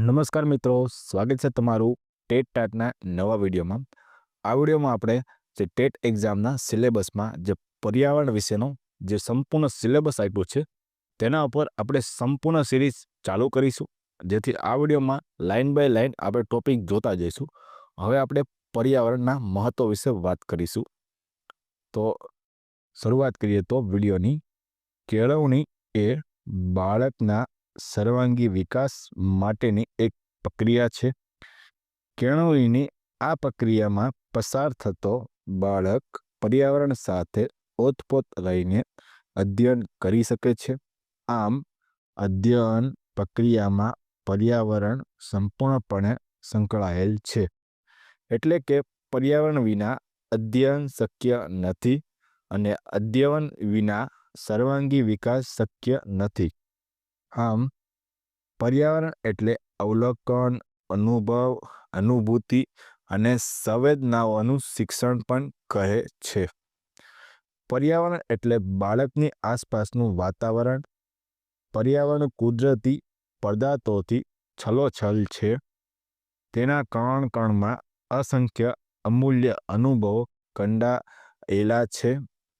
નમસ્કાર મિત્રો, સ્વાગત છે તમારું ટેટ ટાટના નવા વિડીયોમાં. આ વિડીયોમાં આપણે જે ટેટ એક્ઝામના સિલેબસમાં જે પર્યાવરણ વિશેનો જે સંપૂર્ણ સિલેબસ આપ્યો છે, તેના ઉપર આપણે સંપૂર્ણ સિરીઝ ચાલુ કરીશું. જેથી આ વિડીયોમાં લાઇન બાય લાઇન આપણે ટોપિક જોતા જઈશું. હવે આપણે પર્યાવરણના મહત્વ વિશે વાત કરીશું. તો શરૂઆત કરીએ તો વિડીયોની. કેળવણી એ બાળકના સર્વાંગી વિકાસ માટેની એક પ્રક્રિયા છે. કેળવણીની આ પ્રક્રિયામાં પસાર થતો બાળક પર્યાવરણ સાથે ઓતપોત રહીને અધ્યયન કરી શકે છે. આમ, અધ્યયન પ્રક્રિયામાં પર્યાવરણ સંપૂર્ણપણે સંકળાયેલ છે. એટલે કે પર્યાવરણ વિના અધ્યયન શક્ય નથી અને અધ્યયન વિના સર્વાંગી વિકાસ શક્ય નથી. આમ, પર્યાવરણ એટલે અવલોકન, અનુભવ, અનુભૂતિ અને સંવેદનાઓનું શિક્ષણ પણ કહે છે. પર્યાવરણ એટલે બાળકની આસપાસનું વાતાવરણ. પર્યાવરણ કુદરતી પદાર્થોથી છલોછલ છે. તેના કણ કણમાં અસંખ્ય અમૂલ્ય અનુભવો કંડાયેલા છે.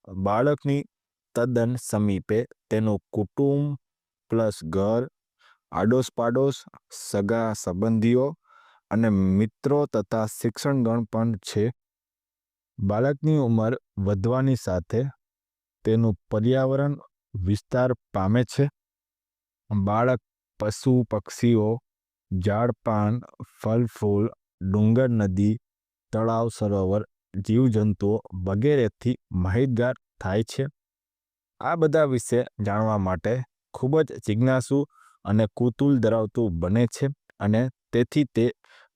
બાળકની તદ્દન સમીપે તેનું કુટુંબ પ્લસ ઘર આડોશ પાડોશ સગા સંબંધીઓ અને મિત્રો તથા શિક્ષણગણ પણ છે. બાળકની ઉંમર વધવાની સાથે તેનું પર્યાવરણ વિસ્તાર પામે છે. બાળક, પશુ, પક્ષીઓ ઝાડ પાન ફળ ફૂલ ડુંગર, નદી, તળાવ, સરોવર, જીવજંતુઓ વગેરેથી માહિતગાર થાય છે. આ બધા વિશે જાણવા માટે ખૂબ જ જિજ્ઞાસુ અને કુતુલ ધરાવતું બને છે અને તેથી તે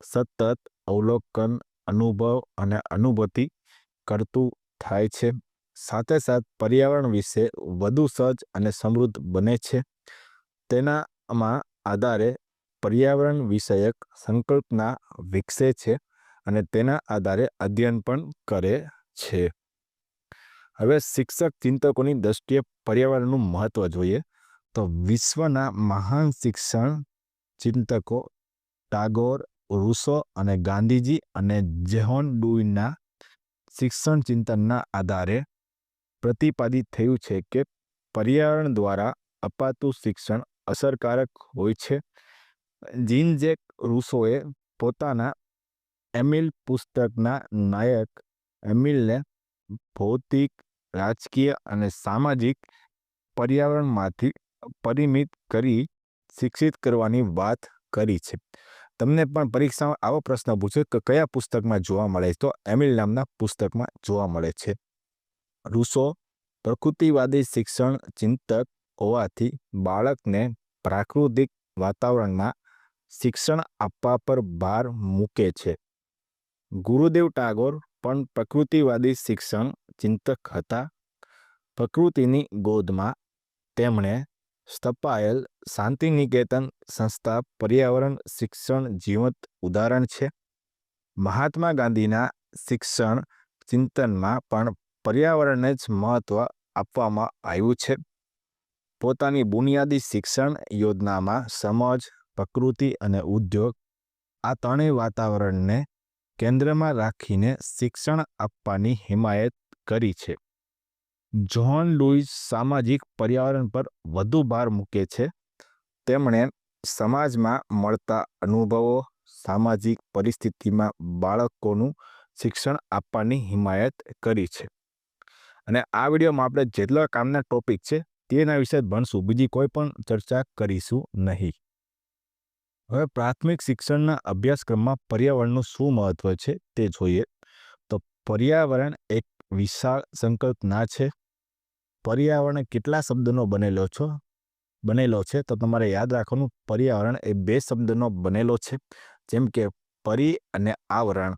સતત અવલોકન, અનુભવ અને અનુભૂતિ કરતું થાય છે. સાથે સાથ પર્યાવરણ વિશે વધુ સહજ અને સમૃદ્ધ બને છે. તેનામાં આધારે પર્યાવરણ વિષયક સંકલ્પના વિકસે છે અને તેના આધારે અધ્યયન પણ કરે છે. હવે શિક્ષક ચિંતકોની દ્રષ્ટિએ પર્યાવરણનું મહત્ત્વ જોઈએ. તો વિશ્વના મહાન શિક્ષણ ચિંતકો ટાગોર, રૂસો અને ગાંધીજી અને જેહોન ડુઈના શિક્ષણ ચિંતનના આધારે પ્રતિપાદિત થયું છે કે પર્યાવરણ દ્વારા અપાતું શિક્ષણ અસરકારક હોય છે. જીનજેક રૂસોએ પોતાના એમિલ પુસ્તકના નાયક એમિલને ભૌતિક, રાજકીય અને સામાજિક પર્યાવરણમાંથી પરિમિત કરી શિક્ષિત કરવાની વાત કરી છે. તમને પણ પરીક્ષામાં આવો પ્રશ્ન પૂછે કે કયા પુસ્તકમાં જોવા મળે તો એમિલ નામના પુસ્તકમાં જોવા મળે છે. રૂસો પ્રકૃતિવાદી શિક્ષણ ચિંતક હોવાથી બાળકને પ્રાકૃતિક વાતાવરણમાં શિક્ષણ આપવા પર ભાર મૂકે છે. ગુરુદેવ ટાગોર પણ પ્રકૃતિવાદી શિક્ષણ ચિંતક હતા. પ્રકૃતિની ગોદમાં તેમણે સ્થપાયેલ શાંતિનિકેતન સંસ્થા પર્યાવરણ, શિક્ષણ, જીવંત ઉદાહરણ છે. મહાત્મા ગાંધીના શિક્ષણ ચિંતનમાં પણ પર્યાવરણને જ મહત્વ આપવામાં આવ્યું છે. પોતાની બુનિયાદી શિક્ષણ યોજનામાં સમાજ, પ્રકૃતિ અને ઉદ્યોગ આ ત્રણેય વાતાવરણને કેન્દ્રમાં રાખીને શિક્ષણ આપવાની હિમાયત કરી છે. જ્હોન લુઈસ સામાજિક પર્યાવરણ પર વધુ ભાર મૂકે છે. તેમણે સમાજમાં મળતા અનુભવો, સામાજિક પરિસ્થિતિમાં બાળકોનું શિક્ષણ આપવાની હિમાયત કરી છે. અને આ વિડીયોમાં આપણે જેટલા કામના ટોપિક છે, તેના વિશે ભણશું. બીજી કોઈ પણ ચર્ચા કરીશું નહીં. હવે પ્રાથમિક શિક્ષણના અભ્યાસક્રમમાં પર્યાવરણનું શું મહત્વ છે તે જોઈએ. તો પર્યાવરણ એક વિશાળ સંકલ્પના છે. પર્યાવરણ કેટલા શબ્દનો બનેલો છો? બનેલો છે, તો તમારે યાદ રાખવાનું, પર્યાવરણ એ બે શબ્દનો બનેલો છે. જેમ કે, પરી અને આવરણ.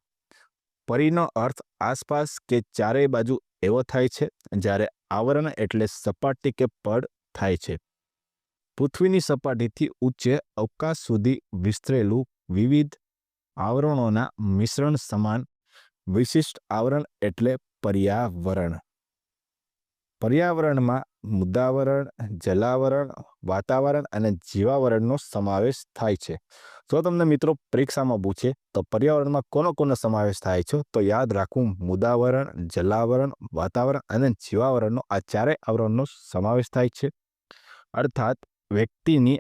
પરીનો અર્થ આસપાસ કે ચારેય બાજુ એવો થાય છે, જ્યારે આવરણ એટલે સપાટી કે પડ થાય છે. પૃથ્વીની સપાટીથી ઊંચે અવકાશ સુધી વિસ્તરેલું વિવિધ આવરણોના મિશ્રણ સમાન વિશિષ્ટ આવરણ એટલે પર્યાવરણ. પર્યાવરણમાં મુદાવરણ જલાવરણ, વાતાવરણ અને જીવાવરણનો સમાવેશ થાય છે. જો તમને મિત્રો પરીક્ષામાં પૂછે, તો પર્યાવરણમાં કોનો કોનો સમાવેશ થાય છે? તો યાદ રાખવું મુદાવરણ જલાવરણ, વાતાવરણ અને જીવાવરણનો આ ચારેય આવરણનો સમાવેશ થાય છે. અર્થાત, વ્યક્તિની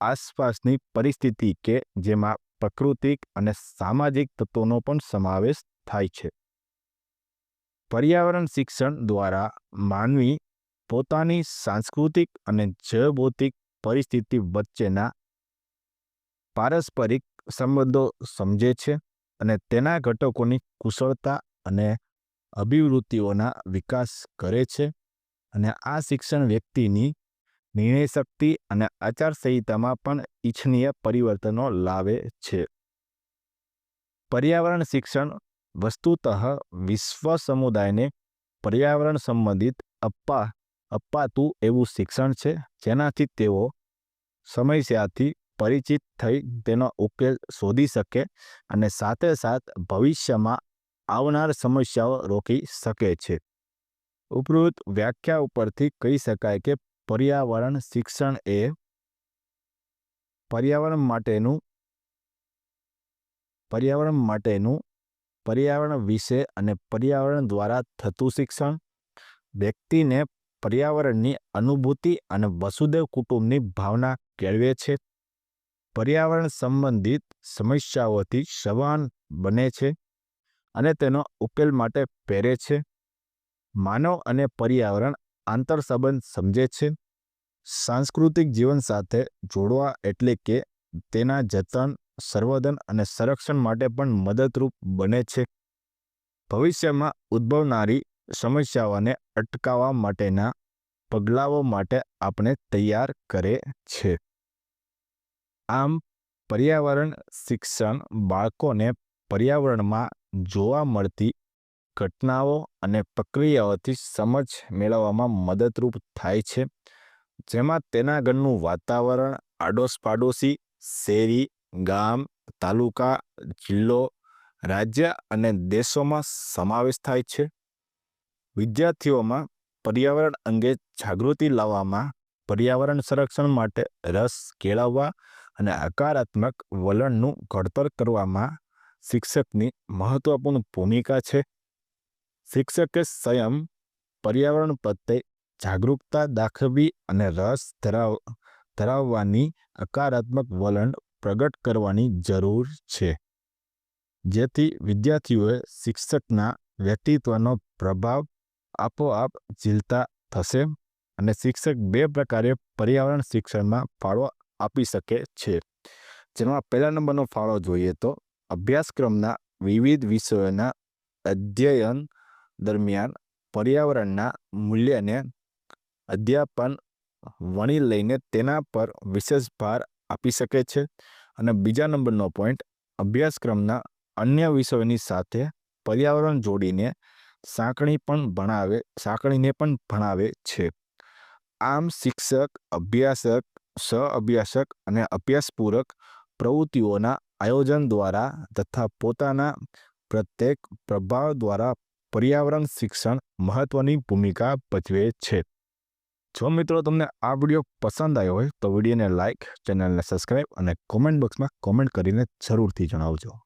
આસપાસની પરિસ્થિતિ કે જેમાં પ્રાકૃતિક અને સામાજિક તત્વોનો પણ સમાવેશ થાય છે. પર્યાવરણ શિક્ષણ દ્વારા માનવી પોતાની સાંસ્કૃતિક અને જૈવભૌતિક પરિસ્થિતિ વચ્ચેના પારસ્પરિક સંબંધો સમજે છે અને તેના ઘટકોની કુશળતા અને અભિવૃત્તિઓના વિકાસ કરે છે. અને આ શિક્ષણ વ્યક્તિની નિર્ણય શક્તિ અને આચારસંહિતામાં પણ ઇચ્છનીય પરિવર્તનો લાવે છે. પર્યાવરણ શિક્ષણ વસ્તુતઃ વિશ્વ સમુદાયને પર્યાવરણ સંબંધિત અપા અપાતું એવું શિક્ષણ છે જેનાથી તેઓ સમસ્યાથી પરિચિત થઈ તેનો ઉકેલ શોધી શકે અને સાથે સાથ ભવિષ્યમાં આવનાર સમસ્યાઓ રોકી શકે છે ઉપરોક્ત વ્યાખ્યા ઉપરથી કહી શકાય કે પર્યાવરણ શિક્ષણ એ પર્યાવરણ માટેનું પર્યાવરણ માટેનું પર્યાવરણ વિશે અને પર્યાવરણ દ્વારા થતું શિક્ષણ, વ્યક્તિને પર્યાવરણની અનુભૂતિ અને વસુદેવ કુટુંબની ભાવના કેળવે છે. પર્યાવરણ સંબંધિત સમસ્યાઓથી સભાન બને છે અને તેનો ઉકેલ માટે પહેરે છે. માનવ અને પર્યાવરણ આંતરસંબંધ સમજે છે. સાંસ્કૃતિક જીવન સાથે જોડવા એટલે કે તેના જતન સંવર્ધન અને સંરક્ષણ માટે પણ મદદરૂપ બને છે. ભવિષ્યમાં ઉદ્ભવનારી સમસ્યાઓને અટકાવવા માટેના પગલાઓ માટે આપણે તૈયાર કરે છે. આમ, પર્યાવરણ, શિક્ષણ, બાળકોને પર્યાવરણમાં જોવા મળતી ઘટનાઓ અને પ્રક્રિયાઓથી સમજ મેળવવામાં મદદરૂપ થાય છે. જેમાં તેના ઘરનું વાતાવરણ આડોશ પાડોશી શેરી ગામ, તાલુકા, જિલ્લો, રાજ્ય અને દેશોમાં સમાવેશ થાય છે. વિદ્યાર્થીઓમાં પર્યાવરણ અંગે જાગૃતિ લાવવામાં, પર્યાવરણ સંરક્ષણ માટે રસ કેળવવા અને હકારાત્મક વલણનું ઘડતર કરવામાં શિક્ષકની મહત્વપૂર્ણ ભૂમિકા છે. શિક્ષકે સ્વયં પર્યાવરણ પ્રત્યે જાગૃતતા દાખવવી અને રસ ધરાવ, ધરાવવાની હકારાત્મક વલણ પ્રગટ કરવાની જરૂર છે. જેથી વિદ્યાર્થીઓએ શિક્ષકના વ્યક્તિત્વનો પ્રભાવ આપોઆપ ઝીલતા થશે અને શિક્ષક બે પ્રકારે પર્યાવરણ શિક્ષણમાં ફાળો આપી શકે છે. જેમાં પહેલા નંબરનો ફાળો જોઈએ તો અભ્યાસક્રમના વિવિધ વિષયોના અધ્યયન દરમિયાન પર્યાવરણના મૂલ્યને અધ્યાપન વણી લઈને તેના પર વિશેષ ભાર આપી શકે છે. અને બીજા નંબરનો પોઈન્ટ અભ્યાસક્રમના અન્ય વિષયોની સાથે પર્યાવરણ જોડીને સાંકળી પણ ભણાવે, સાંકળીને પણ ભણાવે છે. આમ શિક્ષક, અભ્યાસક સહ અભ્યાસક અને અભ્યાસપૂરક પ્રવૃત્તિઓના આયોજન દ્વારા તથા પોતાના પ્રત્યેક પ્રભાવ દ્વારા પર્યાવરણ શિક્ષણ મહત્વની ભૂમિકા ભજવે છે. જો મિત્રો તમને આ વીડિયો પસંદ આવ્યો હોય તો વિડીયોને લાઇક ચેનલને સબસ્ક્રાઈબ અને કોમેન્ટ બોક્સમાં કોમેન્ટ કરીને જરૂરથી જણાવજો.